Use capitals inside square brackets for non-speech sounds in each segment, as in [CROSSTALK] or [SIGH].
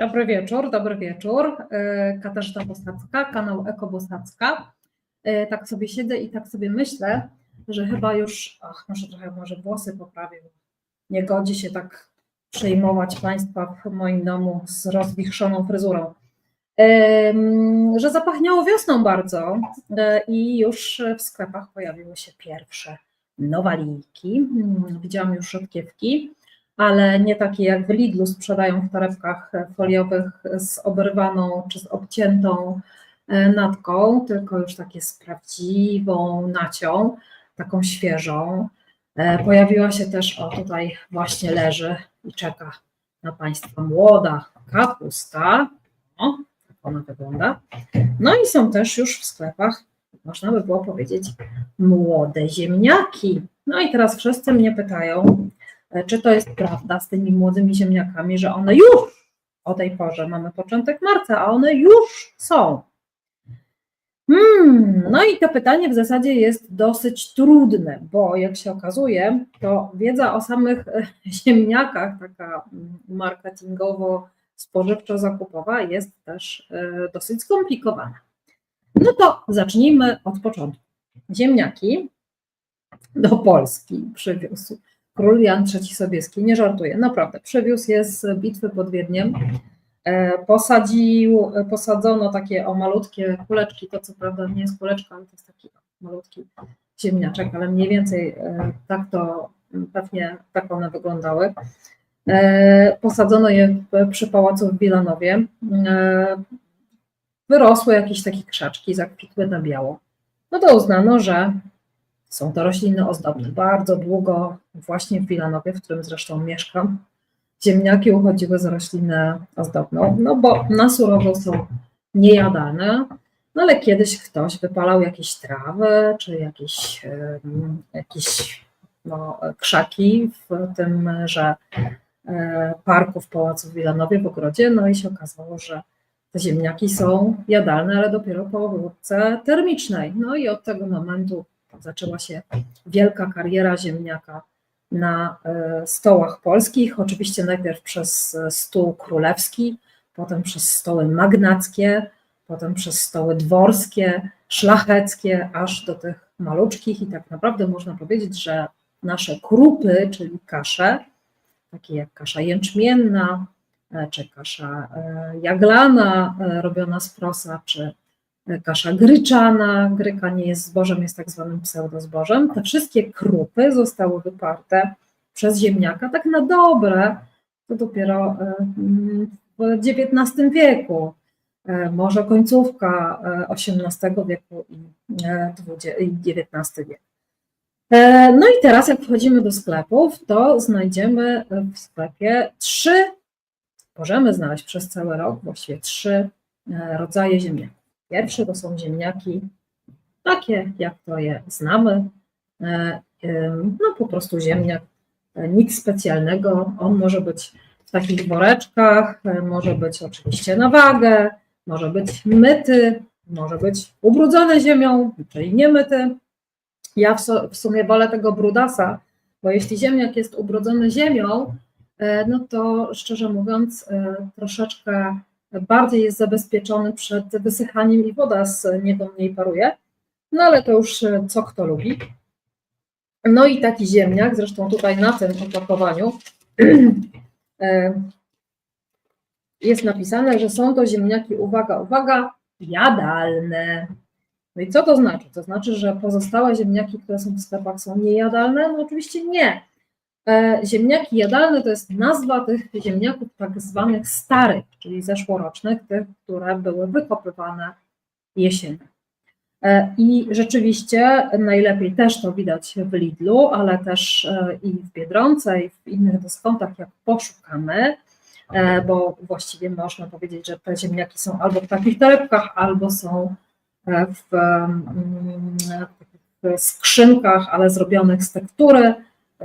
Dobry wieczór, dobry wieczór. E, Katarzyna Bosacka, kanał Eko Bosacka. E, Tak sobie siedzę i tak sobie myślę, że chyba już, ach, może trochę może włosy poprawię. Nie godzi się tak przejmować Państwa w moim domu z rozwichrzoną fryzurą. Że zapachniało wiosną bardzo e, i już w sklepach pojawiły się pierwsze nowaliki. Mm, Widziałam już rzodkiewki ale nie takie jak w Lidlu sprzedają w torebkach foliowych z oberwaną czy z obciętą e, natką, tylko już takie z prawdziwą nacią, taką świeżą. E, Pojawiła się też, o tutaj właśnie leży i czeka na Państwa młoda kapusta. O, tak ona wygląda. No i są też już w sklepach, można by było powiedzieć, młode ziemniaki. No i teraz wszyscy mnie pytają, czy to jest prawda z tymi młodymi ziemniakami, że one już o tej porze, mamy początek marca, a one już są. Hmm, no i to pytanie w zasadzie jest dosyć trudne, bo jak się okazuje, to wiedza o samych e, [LAUGHS] ziemniakach, taka mm, marketingowo-spożywczo-zakupowa, jest też e, dosyć skomplikowana. No to zacznijmy od początku. Ziemniaki do Polski przywiózł król Jan III Sobieski, nie żartuję, naprawdę, przywiózł je z bitwy pod Wiedniem, E, posadził, posadzono takie o malutkie kuleczki, to co prawda nie jest kuleczka, ale to jest taki malutki ziemniaczek, ale mniej więcej e, tak to, pewnie tak one wyglądały. E, Posadzono je przy pałacu w Bilanowie. E, Wyrosły jakieś takie krzaczki, zakwitły na biało. No to uznano, że są to rośliny ozdobne. Bardzo długo właśnie w Wilanowie, w którym zresztą mieszkam, ziemniaki uchodziły za roślinę ozdobną, no bo na surowo są niejadalne, no ale kiedyś ktoś wypalał jakieś trawy, czy jakieś, jakieś no, krzaki w tym, że e, parku w Pałacu w Wilanowie w ogrodzie, no i się okazało, że te ziemniaki są jadalne, ale dopiero po obróbce termicznej. No i od tego momentu zaczęła się wielka kariera ziemniaka na e, stołach polskich. Oczywiście najpierw przez e, stół królewski, potem przez stoły magnackie, potem przez stoły dworskie, szlacheckie, aż do tych maluczkich. I tak naprawdę można powiedzieć, że nasze krupy, czyli kasze, takie jak kasza jęczmienna, e, czy kasza jaglana robiona z prosa, czy kasza gryczana, gryka nie jest zbożem, jest tak zwanym pseudozbożem. Te wszystkie krupy zostały wyparte przez ziemniaka tak na dobre, to dopiero e, mm, w XIX wieku, e, może końcówka XVIII wieku i e, dwudzie- i XIX wiek. E, No i teraz jak wchodzimy do sklepów, to znajdziemy w sklepie trzy, możemy znaleźć przez cały rok właściwie trzy rodzaje ziemniaków. Pierwszy to są ziemniaki takie, jak to je znamy. E, em, No po prostu ziemniak, e, nic specjalnego. On może być w takich woreczkach, e, może być oczywiście na wagę, może być myty, może być ubrudzony ziemią, czyli niemyty. Ja w, sumie wolę tego brudasa, bo jeśli ziemniak jest ubrudzony ziemią, e, no to szczerze mówiąc, e, troszeczkę bardziej jest zabezpieczony przed wysychaniem i woda z niego mniej paruje. No ale to już e, co kto lubi. No i taki ziemniak, zresztą tutaj na tym opakowaniu [CLEARS THROAT] e, jest napisane, że są to ziemniaki, uwaga, uwaga, jadalne. No i co to znaczy? To znaczy, że pozostałe ziemniaki, które są w sklepach są niejadalne? No oczywiście nie. E, Ziemniaki jadalne to jest nazwa tych ziemniaków tak zwanych starych, czyli zeszłorocznych, tych, które były wykopywane jesienią. E, I rzeczywiście najlepiej też to widać w Lidlu, ale też e, i w Biedronce, i w innych dyskontach, jak poszukamy, bo właściwie można powiedzieć, że te ziemniaki są albo w takich torebkach, albo są w, mm, w skrzynkach, ale zrobionych z tektury,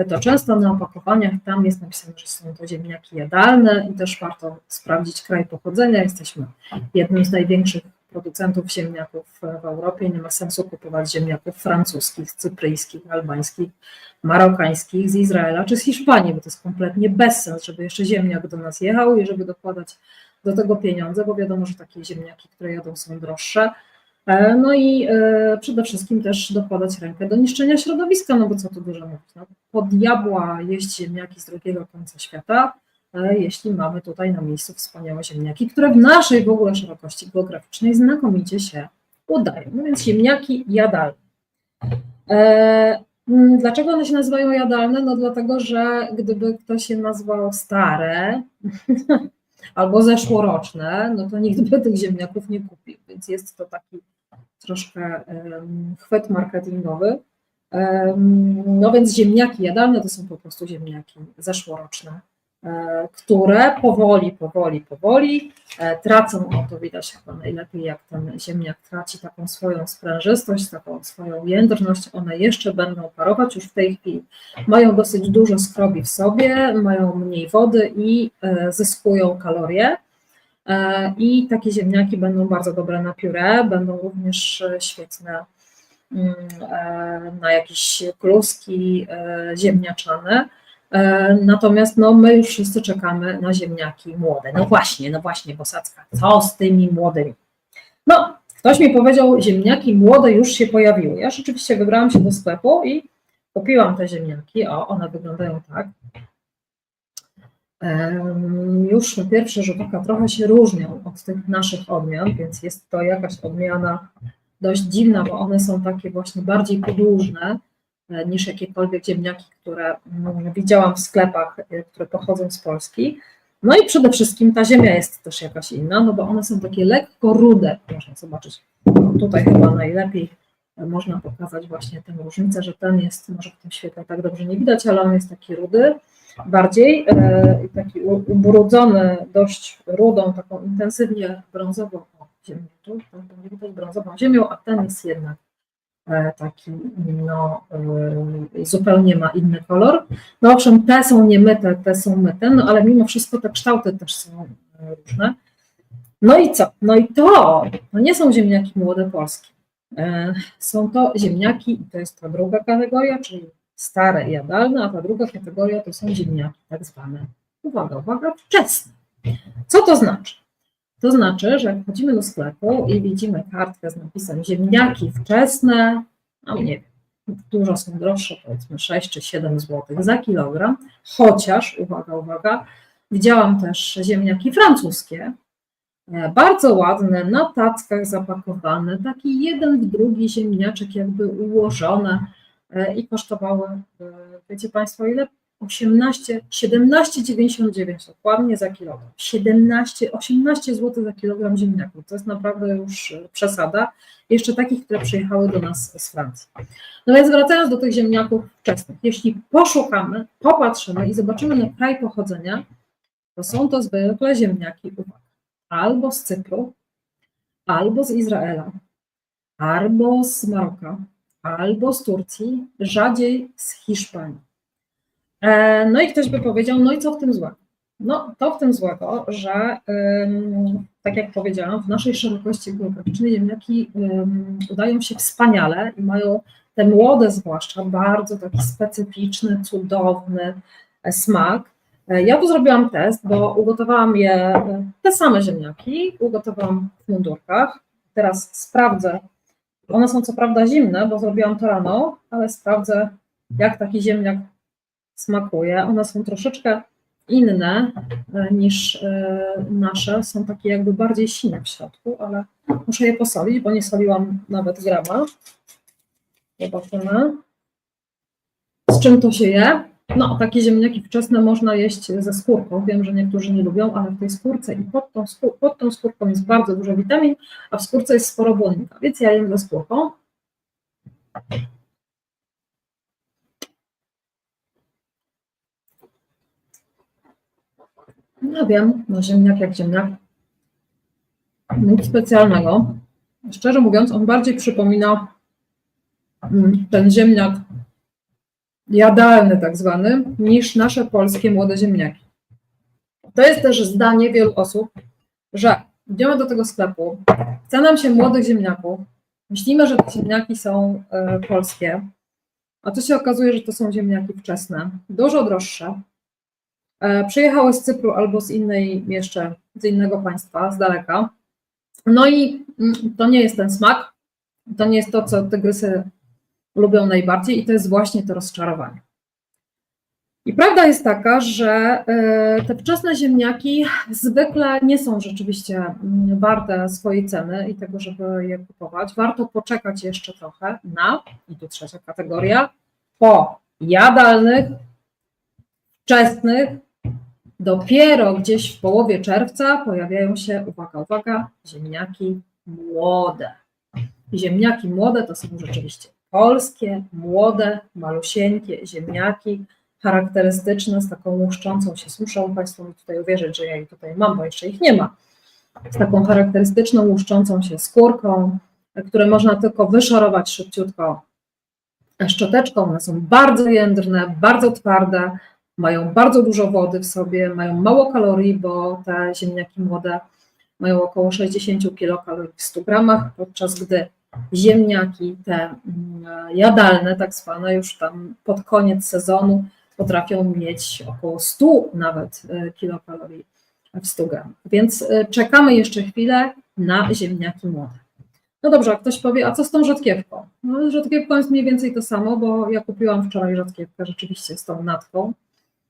to często na opakowaniach tam jest napisane, że są to ziemniaki jadalne i też warto sprawdzić kraj pochodzenia. Jesteśmy jednym z największych producentów ziemniaków w Europie. Nie ma sensu kupować ziemniaków francuskich, cypryjskich, albańskich, marokańskich, z Izraela czy z Hiszpanii, bo to jest kompletnie bezsens, żeby jeszcze ziemniak do nas jechał i żeby dokładać do tego pieniądze, bo wiadomo, że takie ziemniaki, które jadą, są droższe. E, No i e, przede wszystkim też dokładać rękę do niszczenia środowiska, no bo co tu dużo mówić. No, po diabła jeść ziemniaki z drugiego końca świata, e, jeśli mamy tutaj na miejscu wspaniałe ziemniaki, które w naszej w ogóle szerokości geograficznej znakomicie się udają. No więc ziemniaki jadalne. Dlaczego one się nazywają jadalne? No dlatego, że gdyby ktoś je nazwał stare [LAUGHS] albo zeszłoroczne, no to nikt by tych ziemniaków nie kupił, więc jest to taki troszkę chwyt marketingowy. No więc ziemniaki jadalne to są po prostu ziemniaki zeszłoroczne, e, które powoli, powoli, powoli e, tracą, o to widać chyba najlepiej, jak ten ziemniak traci taką swoją sprężystość, taką swoją jędrność, one jeszcze będą parować już w tej chwili. Mają dosyć dużo skrobi w sobie, mają mniej wody i e, zyskują kalorie. E, I takie ziemniaki będą bardzo dobre na pióre, będą również e, świetne mm, e, na jakieś kluski ziemniaczane. Natomiast no, my już wszyscy czekamy na ziemniaki młode. No właśnie, no właśnie, Bosacka, co z tymi młodymi? No, ktoś mi powiedział, ziemniaki młode już się pojawiły. Ja rzeczywiście wybrałam się do sklepu i kupiłam te ziemniaki. O, one wyglądają tak. Już na pierwszy rzut oka trochę się różnią od tych naszych odmian, więc jest to jakaś odmiana dość dziwna, bo one są takie właśnie bardziej podłużne e, niż jakiekolwiek ziemniaki, które mm, widziałam w sklepach, e, które pochodzą z Polski. No i przede wszystkim ta ziemia jest też jakaś inna, no bo one są takie lekko rude, można zobaczyć. No tutaj chyba najlepiej można pokazać właśnie tę różnicę, że ten jest, może w tym świetle tak dobrze nie widać, ale on jest taki rudy, bardziej e, taki ubrudzony dość rudą, taką intensywnie brązową ziemią, tu, tam nie widać brązową ziemią, a ten jest jednak e, taki, no, e, zupełnie ma inny kolor. No owszem, te są niemyte, te są myte, no ale mimo wszystko te kształty też są różne. No i co? No i to, to nie są ziemniaki młode polskie. E, Są to ziemniaki, i to jest ta druga kategoria, czyli stare i jadalne, a ta druga kategoria to są ziemniaki tak zwane, uwaga, uwaga, wczesne. Co to znaczy? To znaczy, że wchodzimy do sklepu i widzimy kartkę z napisem ziemniaki wczesne, no nie dużo są droższe, powiedzmy 6 czy 7 zł za kilogram, chociaż, uwaga, uwaga, widziałam też ziemniaki francuskie, bardzo ładne, na tackach zapakowane, taki jeden w drugi ziemniaczek jakby ułożone e, i kosztowały, e, wiecie Państwo ile? 18, 17,99 dokładnie za kilogram. 17, 18 zł za kilogram ziemniaków. To jest naprawdę już e, przesada. Jeszcze takich, które przyjechały do nas z Francji. No więc wracając do tych ziemniaków wczesnych. Jeśli poszukamy, popatrzymy i zobaczymy na kraj pochodzenia, to są to zwykle ziemniaki uwaga, albo z Cypru, albo z Izraela, albo z Maroka, albo z Turcji, rzadziej z Hiszpanii. E, No i ktoś by powiedział, no i co w tym złego? No to w tym złego, że tak jak powiedziałam, w naszej szerokości geograficznej ziemniaki udają się wspaniale i mają te młode zwłaszcza bardzo taki specyficzny, cudowny smak. E, Ja tu zrobiłam test, bo ugotowałam je, e, te same ziemniaki, ugotowałam w mundurkach. Teraz sprawdzę, one są co prawda zimne, bo zrobiłam to rano, ale sprawdzę, jak taki ziemniak smakuje. One są troszeczkę inne e, niż nasze, są takie jakby bardziej sine w środku, ale muszę je posolić, bo nie soliłam nawet grama. Zobaczymy. Z czym to się je? No, takie ziemniaki wczesne można jeść ze skórką. Wiem, że niektórzy nie lubią, ale w tej skórce i pod tą, skór- pod tą skórką jest bardzo dużo witamin, a w skórce jest sporo błonnika, więc ja jem ze skórką. No wiem, no ziemniak jak ziemniak. Nic specjalnego. Szczerze mówiąc, on bardziej przypomina mm, ten ziemniak jadalny tak zwany, niż nasze polskie młode ziemniaki. To jest też zdanie wielu osób, że idziemy do tego sklepu, chce nam się młodych ziemniaków, myślimy, że te ziemniaki są e, polskie, a tu się okazuje, że to są ziemniaki wczesne, dużo droższe, E, Przyjechały z Cypru albo z innej jeszcze, z innego państwa, z daleka. No i mm, to nie jest ten smak, to nie jest to, co tygrysy lubią najbardziej i to jest właśnie to rozczarowanie. I prawda jest taka, że e, te wczesne ziemniaki zwykle nie są rzeczywiście mm, warte swojej ceny i tego, żeby je kupować. Warto poczekać jeszcze trochę na, i tu trzecia kategoria, po jadalnych, wczesnych, dopiero gdzieś w połowie czerwca pojawiają się, uwaga, uwaga, ziemniaki młode. Ziemniaki młode to są rzeczywiście polskie, młode, malusieńkie ziemniaki, charakterystyczne, z taką łuszczącą się, muszą Państwo mi tutaj uwierzyć, że ja je tutaj mam, bo jeszcze ich nie ma, z taką charakterystyczną łuszczącą się skórką, które można tylko wyszorować szybciutko szczoteczką. One są bardzo jędrne, bardzo twarde, mają bardzo dużo wody w sobie, mają mało kalorii, bo te ziemniaki młode mają około 60 kilokalorii w 100 gramach, podczas gdy ziemniaki te mm, jadalne, tak zwane, już tam pod koniec sezonu potrafią mieć około 100 nawet e, kilokalorii w 100 gramach. Więc e, czekamy jeszcze chwilę na ziemniaki młode. No dobrze, a ktoś powie, a co z tą rzodkiewką? No, rzodkiewką jest mniej więcej to samo, bo ja kupiłam wczoraj rzodkiewkę rzeczywiście z tą natką.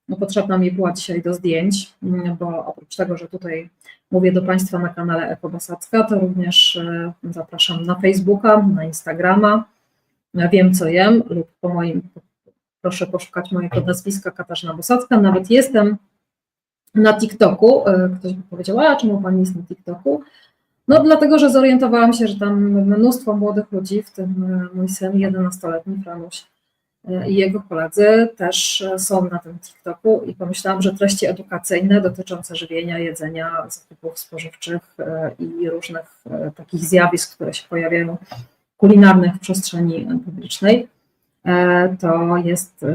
No, potrzebna mi była dzisiaj do zdjęć, mm, bo oprócz tego, że tutaj mówię do Państwa na kanale Ekobosacka, to również e, zapraszam na Facebooka, na Instagrama, Wiem co jem lub po moim, proszę poszukać mojego nazwiska Katarzyna Bosacka, nawet jestem na TikToku, e, ktoś by powiedział, a czemu Pani jest na TikToku? No dlatego, że zorientowałam się, że tam mnóstwo młodych ludzi, w tym e, mój syn 11-letni Franuś, i jego koledzy też są na tym TikToku i pomyślałam, że treści edukacyjne dotyczące żywienia, jedzenia, zakupów spożywczych e, i różnych e, takich zjawisk, które się pojawiają kulinarnych w przestrzeni publicznej, e, to jest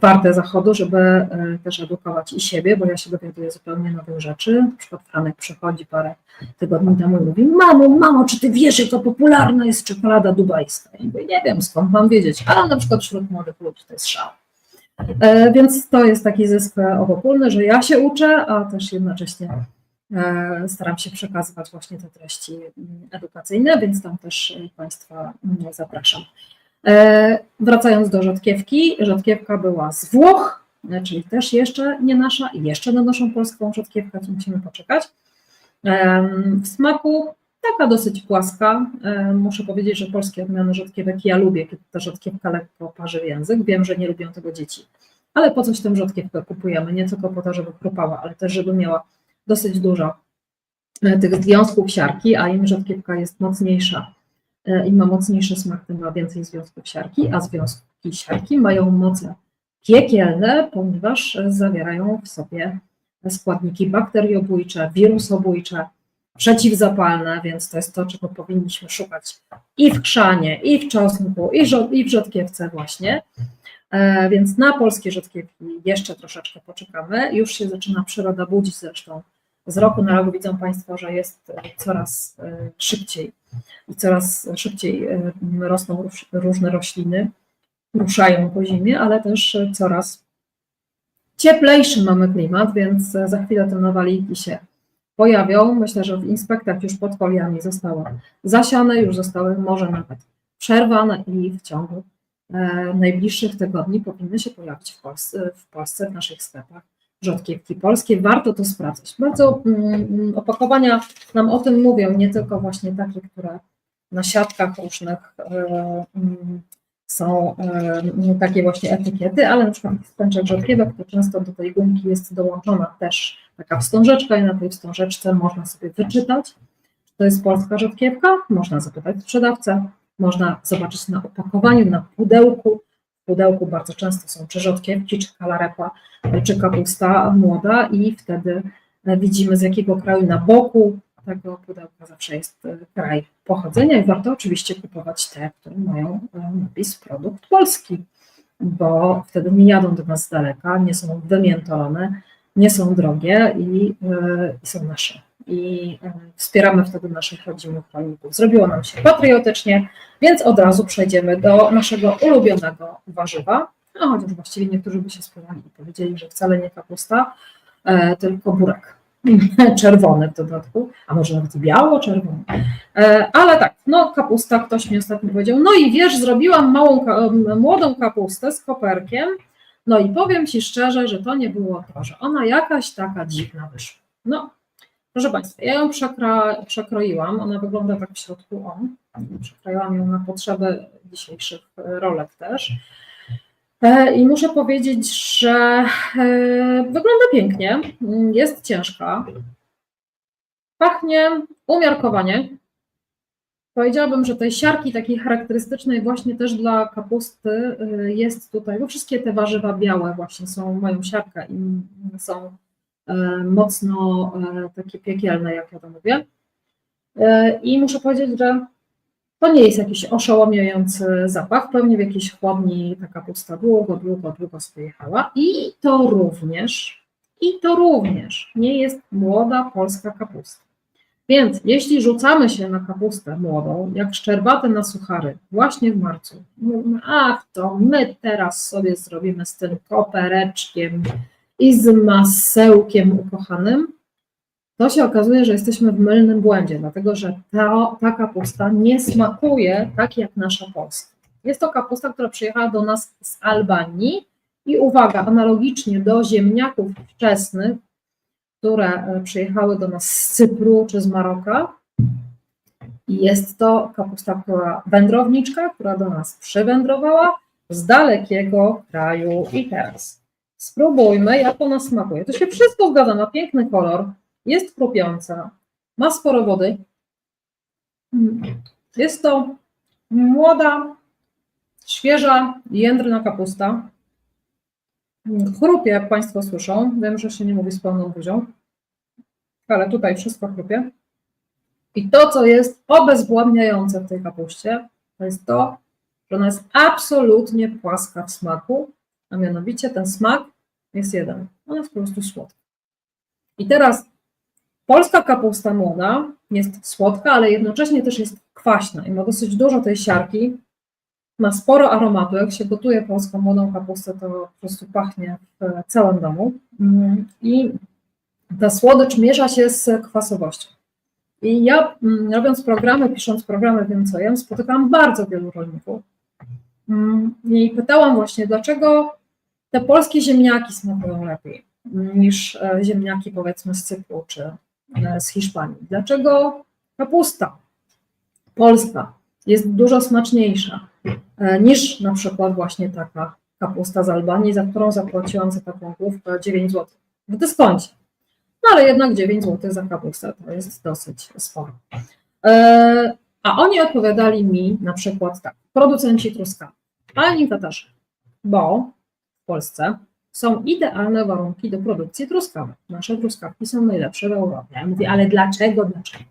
warte zachodu, żeby też edukować i siebie, bo ja się dowiaduję zupełnie nowych rzeczy. Na przykład Franek przychodzi parę tygodni temu i mówi, mamo, mamo, czy ty wiesz, jaka popularna jest czekolada dubajska? Ja mówię, nie wiem, skąd mam wiedzieć, ale na przykład wśród młodych ludzi to jest szał. E, więc to jest taki zysk obopólny, że ja się uczę, a też jednocześnie e, staram się przekazywać właśnie te treści edukacyjne, więc tam też Państwa zapraszam. E, wracając do rzodkiewki, rzodkiewka była z Włoch, czyli też jeszcze nie nasza, jeszcze na naszą polską rzodkiewkę, musimy poczekać. W smaku taka dosyć płaska. Muszę powiedzieć, że polskie odmiany rzodkiewek ja lubię, kiedy ta rzodkiewka lekko parzy w język. Wiem, że nie lubią tego dzieci, ale po coś tę rzodkiewkę kupujemy? Nie tylko po to, żeby chrupała, ale też, żeby miała dosyć dużo e, tych związków siarki, a im rzodkiewka jest mocniejsza e, i ma mocniejszy smak, tym ma więcej związków siarki, a związki siarki mają moce piekielne, ponieważ zawierają w sobie składniki bakteriobójcze, wirusobójcze, przeciwzapalne, więc to jest to, czego powinniśmy szukać i w krzanie, i w czosnku, i w rzodkiewce właśnie. E, więc na polskie rzodkiewki jeszcze troszeczkę poczekamy. Już się zaczyna przyroda budzić zresztą. Z roku na rok widzą Państwo, że jest coraz e, szybciej i coraz szybciej e, rosną różne rośliny, ruszają po zimie, ale też coraz Cieplejszy mamy klimat, więc za chwilę te nawaliki się pojawią. Myślę, że w inspektach już pod foliami zostały zasiane, już zostały może nawet przerwane i w ciągu e, najbliższych tygodni powinny się pojawić w Polsce, w, Polsce, w naszych sklepach rzodkiewki polskie. Warto to sprawdzać. Bardzo mm, opakowania nam o tym mówią, nie tylko właśnie takie, które na siatkach różnych e, mm, są e, takie właśnie etykiety, ale na przykład pęczek rzodkiewek, to często do tej gumki jest dołączona też taka wstążeczka i na tej wstążeczce można sobie wyczytać, czy to jest polska rzodkiewka, można zapytać sprzedawcę, można zobaczyć na opakowaniu, na pudełku. Pudełku bardzo często są czy rzodkiewki, czy kalarepa, czy kapusta młoda i wtedy widzimy z jakiego kraju na boku tego pudełka zawsze jest e, kraj pochodzenia i warto oczywiście kupować te, które mają e, napis produkt polski, bo wtedy nie jadą do nas z daleka, nie są wymiętolone, nie są drogie i, e, i są nasze. I wspieramy wtedy naszych rodzimych rolników. Zrobiło nam się patriotycznie, więc od razu przejdziemy do naszego ulubionego warzywa. A chociaż właściwie niektórzy by się sprawali i powiedzieli, że wcale nie kapusta, e, tylko burek. [LAUGHS] Czerwony w dodatku, a może nawet biało-czerwony. E, Ale tak, no kapusta, ktoś mi ostatnio powiedział, no i wiesz, zrobiłam małą, młodą kapustę z koperkiem, no i powiem Ci szczerze, że to nie było to, że ona jakaś taka dziwna wyszła. No, proszę Państwa, ja ją przekroiłam, ona wygląda tak w środku, o, przekroiłam ją na potrzeby dzisiejszych e, rolek też. E, I muszę powiedzieć, że e, wygląda pięknie, mm, jest ciężka, pachnie umiarkowanie. Powiedziałabym, że tej siarki takiej charakterystycznej właśnie też dla kapusty jest tutaj, bo wszystkie te warzywa białe właśnie są, mają siarkę i są mocno e, takie piekielne, jak ja to mówię. E, I muszę powiedzieć, że to nie jest jakiś oszołomiający zapach. Pewnie w jakiejś chłodni ta kapusta długo, długo, długo sobie jechała. I to również, i to również nie jest młoda polska kapusta. Więc jeśli rzucamy się na kapustę młodą, jak szczerbaty na suchary, właśnie w marcu, mówimy, ach, to my teraz sobie zrobimy z tym kopereczkiem i z masełkiem ukochanym, to się okazuje, że jesteśmy w mylnym błędzie, dlatego że ta, ta kapusta nie smakuje tak jak nasza polska. Jest to kapusta, która przyjechała do nas z Albanii i uwaga, analogicznie do ziemniaków wczesnych, które e, przyjechały do nas z Cypru czy z Maroka. Jest to kapusta, która wędrowniczka, która do nas przywędrowała z dalekiego kraju. I teraz spróbujmy, jak ona smakuje. To się wszystko zgadza, ma piękny kolor, jest chrupiąca, ma sporo wody. Mm. Jest to młoda, świeża, jędrna kapusta. Chrupie, jak Państwo słyszą. Wiem, że się nie mówi z pełną buzią, ale tutaj wszystko chrupie. I to, co jest obezwładniające w tej kapuście, to jest to, że ona jest absolutnie płaska w smaku, a mianowicie ten smak jest jeden. Ona jest po prostu słodka. I teraz polska kapusta młoda jest słodka, ale jednocześnie też jest kwaśna i ma dosyć dużo tej siarki, ma sporo aromatu. Jak się gotuje polską młodą kapustę, to po prostu pachnie w całym domu. Mm, I ta słodycz miesza się z kwasowością. I ja mm, robiąc programy, pisząc programy Wiem co jem, spotykałam bardzo wielu rolników. Mm, I pytałam właśnie, dlaczego te polskie ziemniaki smakują lepiej niż e, ziemniaki powiedzmy z Cypru czy e, z Hiszpanii. Dlaczego kapusta polska jest dużo smaczniejsza e, niż na przykład właśnie taka kapusta z Albanii, za którą zapłaciłam za taką główkę 9 zł w dyskoncie. No ale jednak 9 zł za kapustę to jest dosyć sporo. A oni odpowiadali mi na przykład tak, producenci truskawek, pani Katarzyna, bo Polsce są idealne warunki do produkcji truskawek. Nasze truskawki są najlepsze w Europie. Ja mówię, ale dlaczego, dlaczego?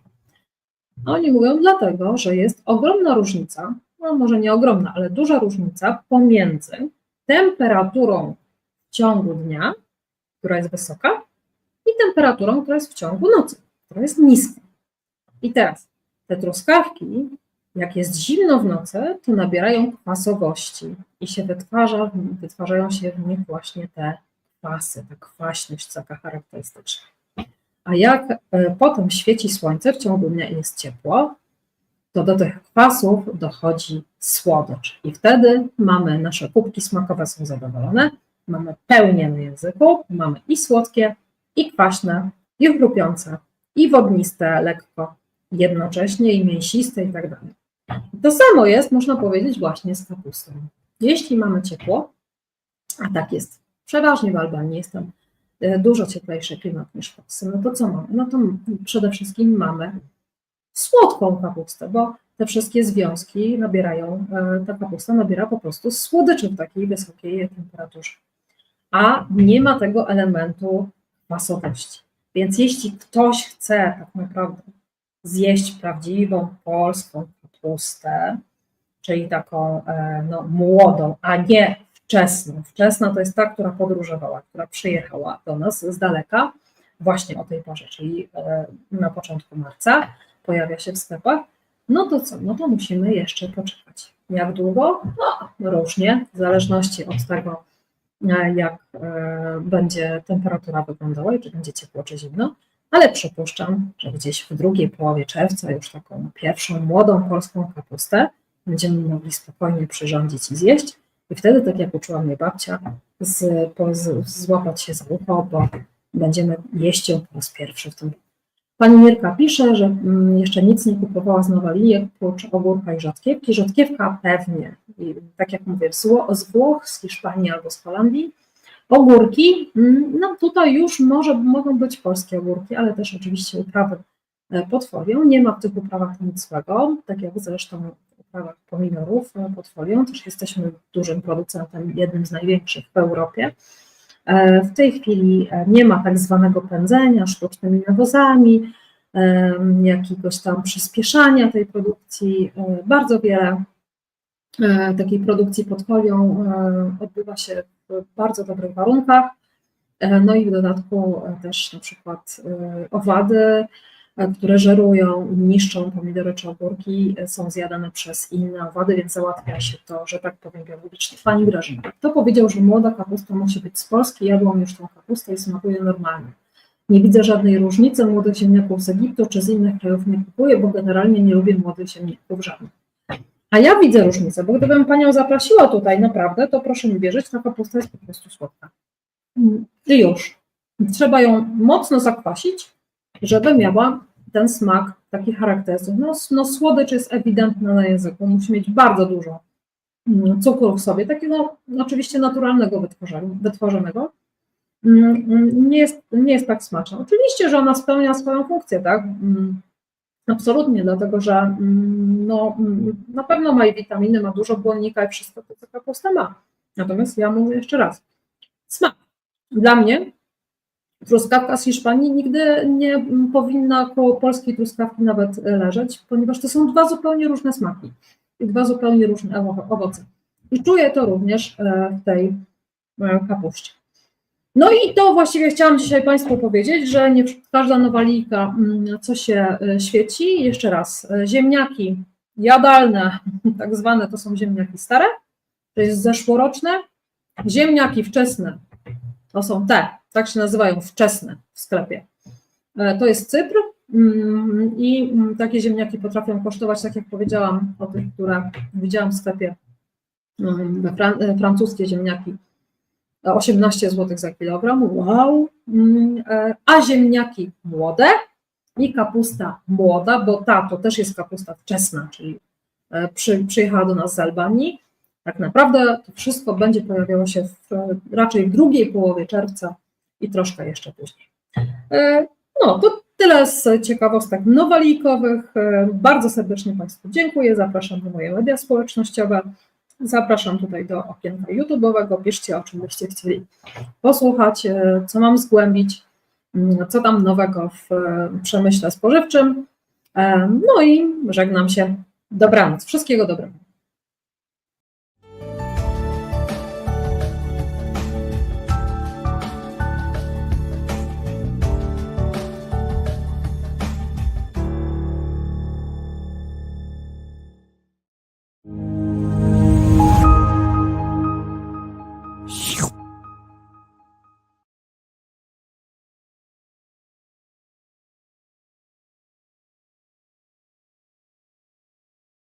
Oni mówią dlatego, że jest ogromna różnica, no może nie ogromna, ale duża różnica pomiędzy temperaturą w ciągu dnia, która jest wysoka, i temperaturą, która jest w ciągu nocy, która jest niska. I teraz te truskawki, jak jest zimno w nocy, to nabierają kwasowości i się wytwarza, wytwarzają się w nich właśnie te kwasy, ta kwaśność taka charakterystyczna. A jak e, potem świeci słońce w ciągu dnia jest ciepło, to do tych kwasów dochodzi słodycz. I wtedy mamy nasze kubki smakowe są zadowolone, mamy pełnię na języku, mamy i słodkie, i kwaśne, i chrupiące, i wodniste lekko, jednocześnie i mięsiste i tak dalej. To samo jest, można powiedzieć, właśnie z kapustą. Jeśli mamy ciepło, a tak jest przeważnie w Albanii, jest tam e, dużo cieplejszy klimat niż w Polsce, no to co mamy? No to przede wszystkim mamy słodką kapustę, bo te wszystkie związki nabierają, e, ta kapusta nabiera po prostu słodyczy w takiej wysokiej temperaturze. A nie ma tego elementu masowości. Więc jeśli ktoś chce tak naprawdę zjeść prawdziwą polską kapustę, czyli taką e, no, młodą, a nie wczesną. Wczesna to jest ta, która podróżowała, która przyjechała do nas z daleka, właśnie o tej porze, czyli e, na początku marca, pojawia się w sklepach. No to co? No to musimy jeszcze poczekać. Jak długo? No, różnie, w zależności od tego, e, jak będzie temperatura wyglądała i czy będzie ciepło, czy zimno, ale przypuszczam, że gdzieś w drugiej połowie czerwca już taką pierwszą młodą polską kapustę będziemy mogli spokojnie przyrządzić i zjeść. I wtedy, tak jak uczyła mnie babcia, z, po, z, złapać się za ucho, bo będziemy jeść ją po raz pierwszy w tym roku. Pani Mirka pisze, że mm, jeszcze nic nie kupowała z Nowalijek, prócz ogórka i rzodkiewki. Rzodkiewka pewnie, I tak jak mówię, z, Wło- z Włoch, z Hiszpanii albo z Holandii. Ogórki, mm, no tutaj już może mogą być polskie ogórki, ale też oczywiście uprawy e, pod folią. Nie ma w tych uprawach nic złego, tak jak zresztą w uprawach pomidorów e, pod folią. Też jesteśmy dużym producentem, jednym z największych w Europie. E, W tej chwili nie ma tak zwanego pędzenia sztucznymi nawozami, jakiegoś tam przyspieszania tej produkcji. Bardzo wiele takiej produkcji pod folią odbywa się bardzo dobrych warunkach. E, No i w dodatku e, też na przykład e, owady, które żerują, niszczą pomidory czy ogórki, są zjadane przez inne owady, więc załatwia się to, że tak powiem, biologicznie. Pani Grażyna, kto powiedział, że młoda kapusta musi być z Polski? Jadłam już tą kapustę i smakuje normalnie. Nie widzę żadnej różnicy młodych ziemniaków z Egiptu czy z innych krajów nie kupuję, bo generalnie nie lubię młodych ziemniaków żadnych. A ja widzę różnicę, bo gdybym panią zaprosiła tutaj naprawdę, to proszę mi wierzyć, ta kapusta jest po prostu słodka. I już. Trzeba ją mocno zakwasić, żeby miała ten smak taki charakterystyczny. No, no słodycz jest ewidentna na języku, musi mieć bardzo dużo mm, cukru w sobie, takiego oczywiście naturalnego wytworzonego. Mm, mm, Nie jest, nie jest tak smaczna. Oczywiście, że ona spełnia swoją funkcję, tak? Absolutnie, dlatego że mm, no, mm, na pewno ma i witaminy, ma dużo błonnika i wszystko to, co kapusta ma. Natomiast ja mówię jeszcze raz, smak. Dla mnie truskawka z Hiszpanii nigdy nie powinna koło polskiej truskawki nawet leżeć, ponieważ to są dwa zupełnie różne smaki i dwa zupełnie różne owo- owoce. I czuję to również e, w tej e, kapuście. No i to właściwie chciałam dzisiaj Państwu powiedzieć, że nie każda nowalika, mm, co się e, świeci. Jeszcze raz, e, ziemniaki jadalne, [LAUGHS] tak zwane, to są ziemniaki stare, to jest zeszłoroczne. Ziemniaki wczesne, to są te, tak się nazywają, wczesne w sklepie. E, To jest Cypr mm, i mm, takie ziemniaki potrafią kosztować, tak jak powiedziałam, o tych, które widziałam w sklepie, e, francuskie ziemniaki, 18 zł za kilogram, wow, Mm, e, a ziemniaki młode i kapusta młoda, bo ta to też jest kapusta wczesna, czyli e, przy, przyjechała do nas z Albanii. Tak naprawdę to wszystko będzie pojawiało się w, raczej w drugiej połowie czerwca i troszkę jeszcze później. E, No, to tyle z ciekawostek nowalikowych. Bardzo serdecznie Państwu dziękuję. Zapraszam do moje media społecznościowe. Zapraszam tutaj do okienka YouTube'owego. Piszcie, o czym byście chcieli posłuchać, e, co mam zgłębić, mm, co tam nowego w e, przemyśle spożywczym. E, No i żegnam się. Dobranoc. Wszystkiego dobrego.